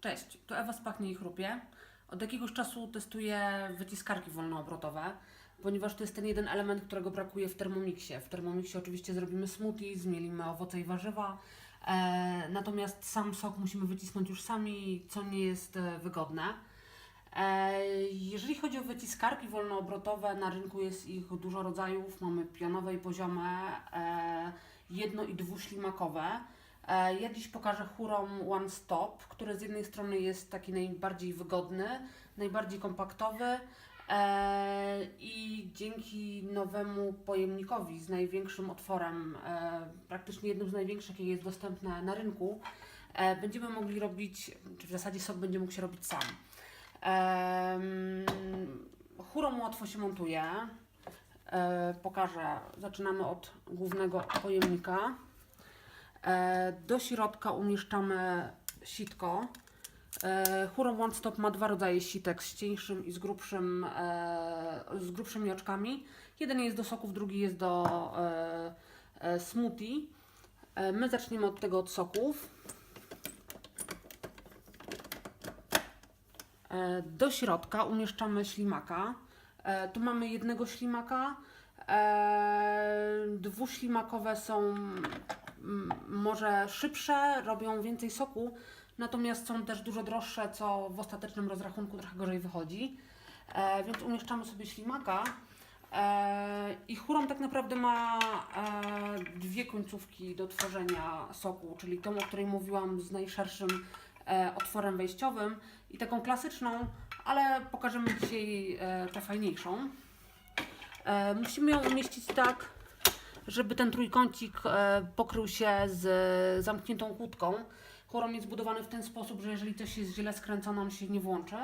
Cześć, tu Ewa z Pachnie i Chrupie. Od jakiegoś czasu testuję wyciskarki wolnoobrotowe, ponieważ to jest ten jeden element, którego brakuje w Thermomixie. W Thermomixie oczywiście zrobimy smoothie, zmielimy owoce i warzywa, e, natomiast sam sok musimy wycisnąć już sami, co nie jest e, wygodne. E, Jeżeli chodzi o wyciskarki wolnoobrotowe, na rynku jest ich dużo rodzajów. Mamy pionowe i poziome, e, jedno i dwuślimakowe. E, Ja dziś pokażę Hurom One Stop, który z jednej strony jest taki najbardziej wygodny, najbardziej kompaktowy e, i dzięki nowemu pojemnikowi z największym otworem, e, praktycznie jednym z największych, jakie jest dostępne na rynku, będziemy mogli robić, czy w zasadzie sok będzie mógł się robić sam. Hurom łatwo się montuje. Pokażę. Zaczynamy od głównego pojemnika. E, do środka umieszczamy sitko. E, Huron One Stop ma dwa rodzaje sitek, z cieńszym i z grubszym, e, z grubszymi oczkami. Jeden jest do soków, drugi jest do smoothie. My zaczniemy od tego od soków. Do środka umieszczamy ślimaka. Tu mamy jednego ślimaka. Dwuślimakowe są może szybsze, robią więcej soku, natomiast są też dużo droższe, co w ostatecznym rozrachunku trochę gorzej wychodzi. E, Więc umieszczamy sobie ślimaka. E, I Huron tak naprawdę ma e, dwie końcówki do tworzenia soku, czyli tą, o której mówiłam, z najszerszym e, otworem wejściowym i taką klasyczną, ale pokażemy dzisiaj e, tę fajniejszą. E, musimy ją umieścić tak, żeby ten trójkącik e, pokrył się z zamkniętą kłódką. Chorom jest zbudowany w ten sposób, że jeżeli coś jest źle skręcone, on się nie włączy.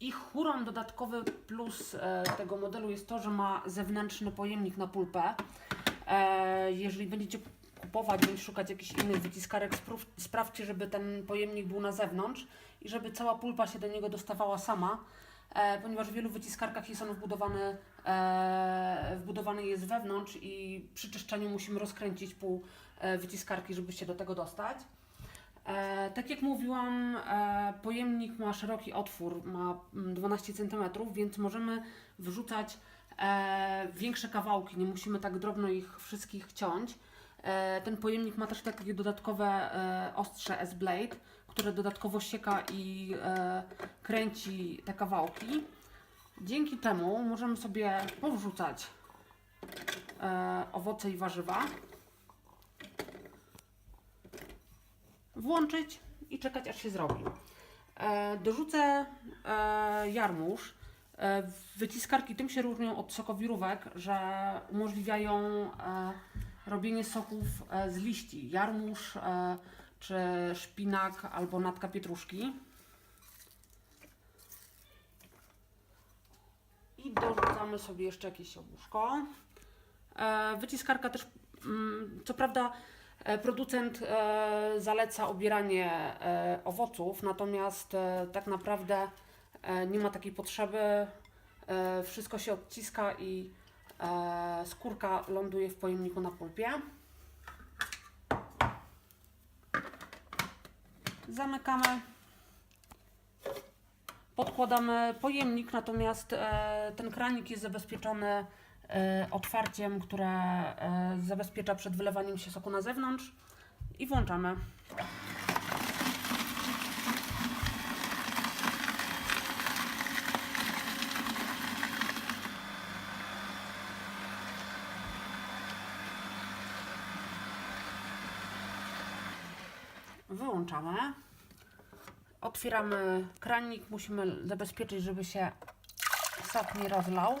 I huron dodatkowy plus e, tego modelu jest to, że ma zewnętrzny pojemnik na pulpę. E, jeżeli będziecie kupować bądź szukać jakichś innych wyciskarek, sprawdźcie, żeby ten pojemnik był na zewnątrz i żeby cała pulpa się do niego dostawała sama, e, ponieważ w wielu wyciskarkach jest on wbudowany, e, wbudowany jest wewnątrz i przy czyszczeniu musimy rozkręcić pół e, wyciskarki, żeby się do tego dostać. E, tak jak mówiłam, e, pojemnik ma szeroki otwór, ma mm, 12 cm, więc możemy wyrzucać e, większe kawałki, nie musimy tak drobno ich wszystkich ciąć. E, ten pojemnik ma też takie dodatkowe e, ostrze S-Blade, które dodatkowo sieka i e, kręci te kawałki. Dzięki temu możemy sobie powrzucać e, owoce i warzywa. włączyć i czekać aż się zrobi. E, dorzucę e, jarmuż. E, wyciskarki tym się różnią od sokowirówek, że umożliwiają e, robienie soków e, z liści. Jarmuż e, czy szpinak albo natka pietruszki. I dorzucamy sobie jeszcze jakieś jabłuszko. E, wyciskarka też, mm, co prawda, e, producent e, zaleca obieranie owoców, natomiast tak naprawdę nie ma takiej potrzeby. Wszystko się odciska i skórka ląduje w pojemniku na pulpie. Zamykamy. Podkładamy pojemnik, natomiast e, ten kranik jest zabezpieczony e, otwarciem, które e, zabezpiecza przed wylewaniem się soku na zewnątrz i włączamy. Wyłączamy. Otwieramy kranik, musimy zabezpieczyć, żeby się sok nie rozlał.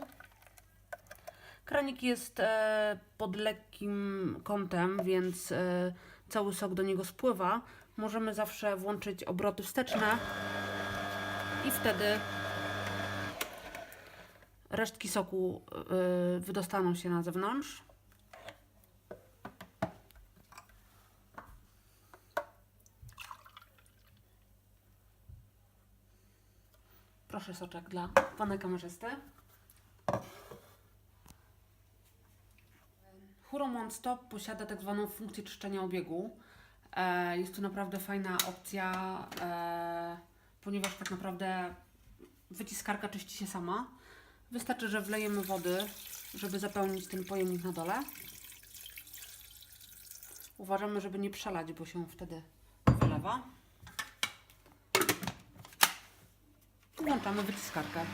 Kranik jest e, pod lekkim kątem, więc e, cały sok do niego spływa. Możemy zawsze włączyć obroty wsteczne i wtedy resztki soku e, wydostaną się na zewnątrz. Proszę soczek dla pana kamerzysty. Huron One Stop posiada tak zwaną funkcję czyszczenia obiegu. E, jest to naprawdę fajna opcja, e, ponieważ tak naprawdę wyciskarka czyści się sama. Wystarczy, że wlejemy wody, żeby zapełnić ten pojemnik na dole. Uważamy, żeby nie przelać, bo się wtedy wylewa. Włączamy wyciskarkę.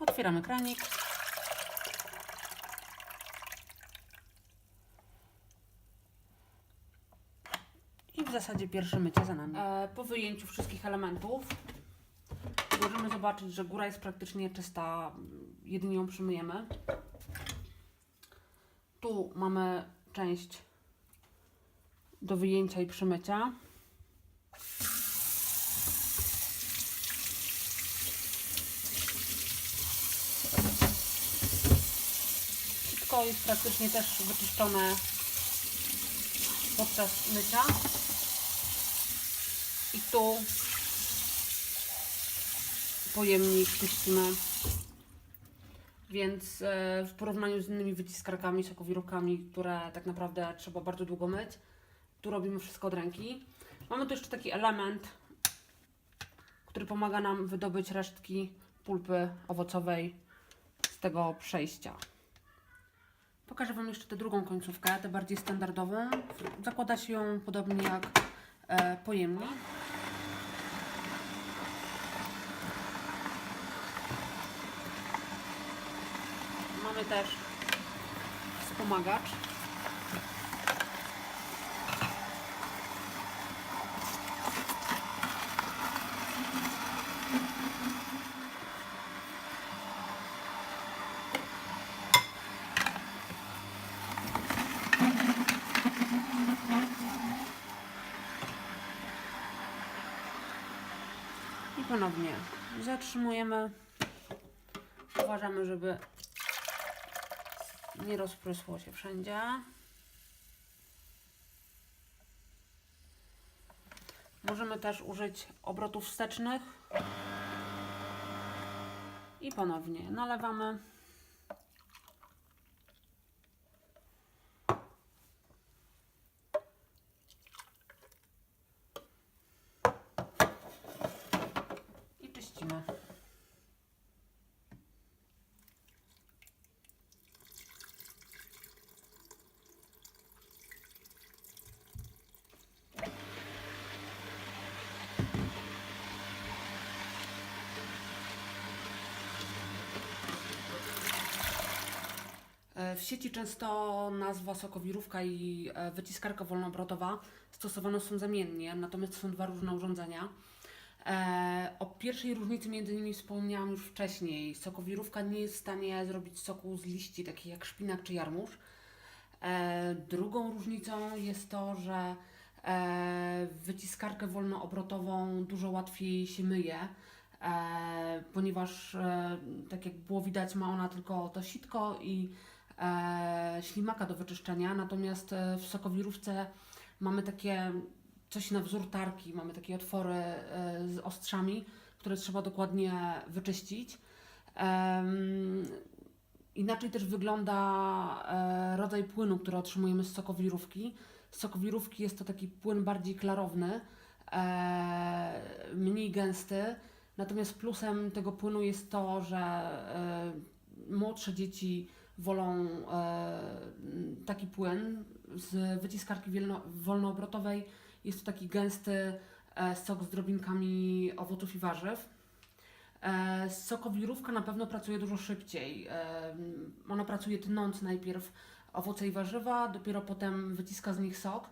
Otwieramy kranik. W zasadzie pierwsze mycie za nami. E, po wyjęciu wszystkich elementów możemy zobaczyć, że góra jest praktycznie czysta, jedynie ją przymyjemy. Tu mamy część do wyjęcia i przymycia. Wszystko jest praktycznie też wyczyszczone podczas mycia. Tu pojemnik czyścimy. Więc e, w porównaniu z innymi wyciskarkami, sokowirówkami, które tak naprawdę trzeba bardzo długo myć, tu robimy wszystko od ręki. Mamy tu jeszcze taki element, który pomaga nam wydobyć resztki pulpy owocowej z tego przejścia. Pokażę Wam jeszcze tę drugą końcówkę, tę bardziej standardową. Zakłada się ją podobnie jak e, pojemnik. Mamy też wspomagacz. I ponownie zatrzymujemy. Uważamy, żeby nie rozprysło się wszędzie. Możemy też użyć obrotów wstecznych. I ponownie nalewamy. I czyścimy. W sieci często nazwa sokowirówka i e, wyciskarka wolnoobrotowa stosowane są zamiennie, natomiast są dwa różne urządzenia. E, o pierwszej różnicy między nimi wspomniałam już wcześniej. Sokowirówka nie jest w stanie zrobić soku z liści, takich jak szpinak czy jarmuż. E, drugą różnicą jest to, że e, wyciskarkę wolnoobrotową dużo łatwiej się myje, e, ponieważ, e, tak jak było widać, ma ona tylko to sitko i e, ślimaka do wyczyszczenia, natomiast e, w sokowirówce mamy takie coś na wzór tarki, mamy takie otwory e, z ostrzami, które trzeba dokładnie wyczyścić. Inaczej też wygląda e, rodzaj płynu, który otrzymujemy z sokowirówki. Z sokowirówki jest to taki płyn bardziej klarowny, e, mniej gęsty. Natomiast plusem tego płynu jest to, że e, młodsze dzieci wolą e, taki płyn. Z wyciskarki wolnoobrotowej jest to taki gęsty e, sok z drobinkami owoców i warzyw. E, Sokowirówka na pewno pracuje dużo szybciej. Ona pracuje tnąc najpierw owoce i warzywa, dopiero potem wyciska z nich sok.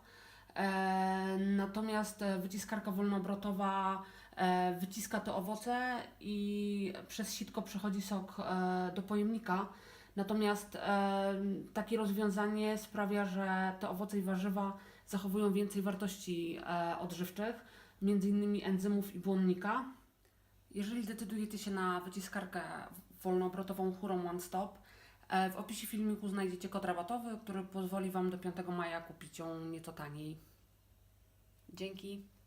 Natomiast wyciskarka wolnoobrotowa wyciska te owoce i przez sitko przechodzi sok do pojemnika. Natomiast e, takie rozwiązanie sprawia, że te owoce i warzywa zachowują więcej wartości e, odżywczych, innymi enzymów i błonnika. Jeżeli decydujecie się na wyciskarkę wolnoobrotową Huron One Stop, e, w opisie filmiku znajdziecie kod rabatowy, który pozwoli Wam do 5 maja kupić ją nieco taniej. Dzięki.